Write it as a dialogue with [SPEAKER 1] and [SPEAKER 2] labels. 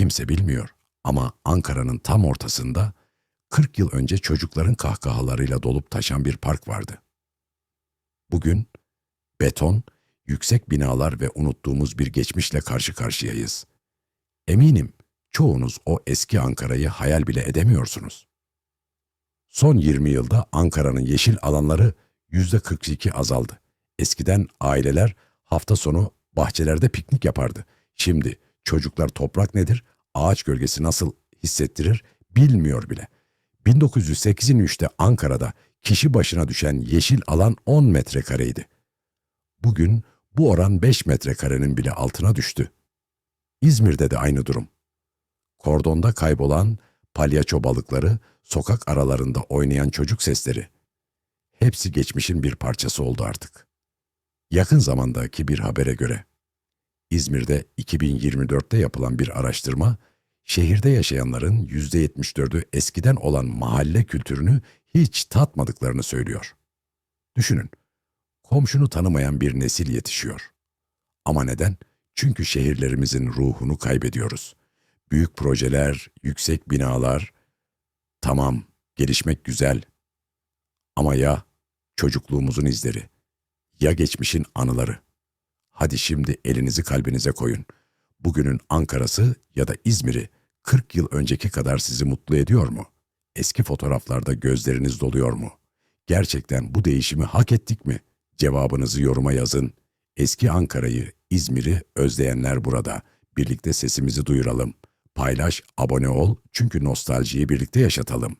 [SPEAKER 1] kimse bilmiyor. Ama Ankara'nın tam ortasında 40 yıl önce çocukların kahkahalarıyla dolup taşan bir park vardı. Bugün beton, yüksek binalar ve unuttuğumuz bir geçmişle karşı karşıyayız. Eminim çoğunuz o eski Ankara'yı hayal bile edemiyorsunuz. Son 20 yılda Ankara'nın yeşil alanları %42 azaldı. Eskiden aileler hafta sonu bahçelerde piknik yapardı. Şimdi çocuklar toprak nedir, ağaç gölgesi nasıl hissettirir bilmiyor bile. 1983'te Ankara'da kişi başına düşen yeşil alan 10 metrekareydi. Bugün bu oran 5 metrekarenin bile altına düştü. İzmir'de de aynı durum. Kordonda kaybolan palyaço balıkları, sokak aralarında oynayan çocuk sesleri. Hepsi geçmişin bir parçası oldu artık. Yakın zamandaki bir habere göre İzmir'de 2024'te yapılan bir araştırma, şehirde yaşayanların %74'ü eskiden olan mahalle kültürünü hiç tatmadıklarını söylüyor. Düşünün, komşunu tanımayan bir nesil yetişiyor. Ama neden? Çünkü şehirlerimizin ruhunu kaybediyoruz. Büyük projeler, yüksek binalar, tamam, gelişmek güzel. Ama ya çocukluğumuzun izleri, ya geçmişin anıları. Hadi şimdi elinizi kalbinize koyun. Bugünün Ankara'sı ya da İzmir'i 40 yıl önceki kadar sizi mutlu ediyor mu? Eski fotoğraflarda gözleriniz doluyor mu? Gerçekten bu değişimi hak ettik mi? Cevabınızı yoruma yazın. Eski Ankara'yı, İzmir'i özleyenler burada. Birlikte sesimizi duyuralım. Paylaş, abone ol çünkü nostaljiyi birlikte yaşatalım.